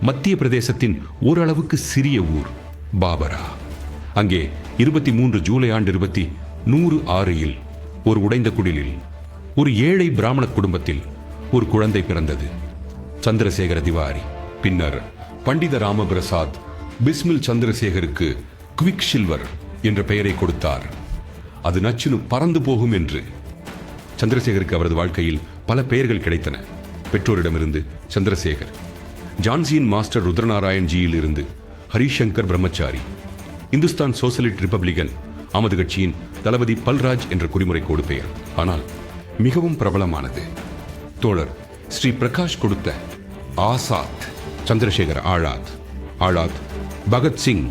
மத்திய பிரதேசத்தின் ஓரளவுக்கு சிறிய ஊர் பாபரா. அங்கே இருபத்தி மூன்று ஜூலை ஆண்டு இருபத்தி நூறு ஆறில் ஒரு உடைந்த குடிலில் ஒரு ஏழை பிராமண குடும்பத்தில் ஒரு குழந்தை பிறந்தது. சந்திரசேகர திவாரி பின்னர் பண்டித ராமபிரசாத் பிஸ்மில் சந்திரசேகருக்கு குவிக் சில்வர் என்ற பெயரை கொடுத்தார். அது நச்சுனு பறந்து போகும் என்று சந்திரசேகருக்கு அவரது வாழ்க்கையில் பல பெயர்கள் கிடைத்தன. பெற்றோரிடமிருந்து சந்திரசேகர் ஜான்சியின் மாஸ்டர் ருத்ரநாராயண்ஜியில் இருந்து ஹரிஷங்கர் பிரம்மச்சாரி இந்துஸ்தான் சோசலிஸ்ட் ரிப்பப்ளிகன் ஆமது கட்சியின் தளபதி பல்ராஜ் என்ற குறிமுறை கோடு பெயர். ஆனால் மிகவும் பிரபலமானது. தோழர் ஸ்ரீ பிரகாஷ் கொடுத்த ஆசாத் சந்திரசேகர் ஆழாத் ஆழாத் பகத்சிங்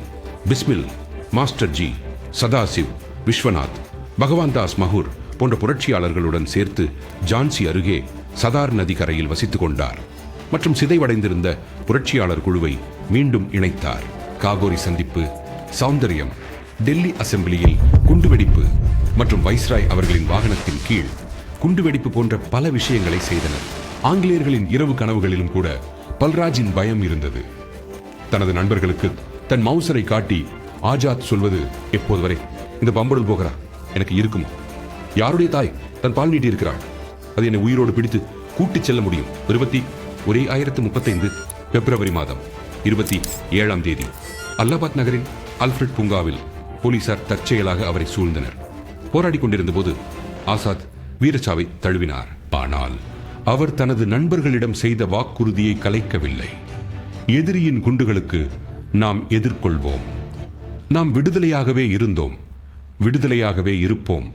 பிஸ்மில் மாஸ்டர் ஜி சதாசிவ் விஸ்வநாத் பகவான் தாஸ் மஹூர் போன்ற புரட்சியாளர்களுடன் சேர்த்து ஜான்சி அருகே சதார் நதி கரையில் வசித்துக் கொண்டார். மற்றும் சிதைவடைந்திருந்த புரட்சியாளர் குழுவை மீண்டும் இணைத்தார். காகோரி சந்திப்பு சௌந்தர்யம் டெல்லி அசெம்பிளியில் குண்டுவெடிப்பு மற்றும் வைஸ்ராய் அவர்களின் வாகனத்தின் கீழ் குண்டுவெடிப்பு போன்ற பல விஷயங்களை செய்தனர். ஆங்கிலேயர்களின் இரவு கனவுகளிலும் கூட பல்ராஜின் பயம் இருந்தது. தனது நண்பர்களுக்கு தன் மவுசரை காட்டி ஆஜாத் சொல்வது எப்போது வரை? இந்த பம்படல் போகிறா? எனக்கு இருக்குமா? யாருடைய தாய் தன் பால் நீட்டி இருக்கிறாள் அது என்னை உயிரோடு பிடித்து கூட்டிச் செல்ல முடியும். இருபத்தி ஒரே ஆயிரத்து முப்பத்தைந்து பிப்ரவரி மாதம் இருபத்தி ஏழாம் தேதி அல்லாபாத் நகரின் அல்ஃபிரட் பூங்காவில் போலீசார் தற்செயலாக அவரை சூழ்ந்தனர். போராடிக் கொண்டிருந்த போது ஆசாத் வீரச்சாவை தழுவினார். ஆனால் அவர் தனது நண்பர்களிடம் செய்த வாக்குறுதியை கலைக்கவில்லை. எதிரியின் குண்டுகளுக்கு நாம் எதிர்கொள்வோம். நாம் விடுதலையாகவே இருந்தோம். விடுதலையாகவே இருப்போம்.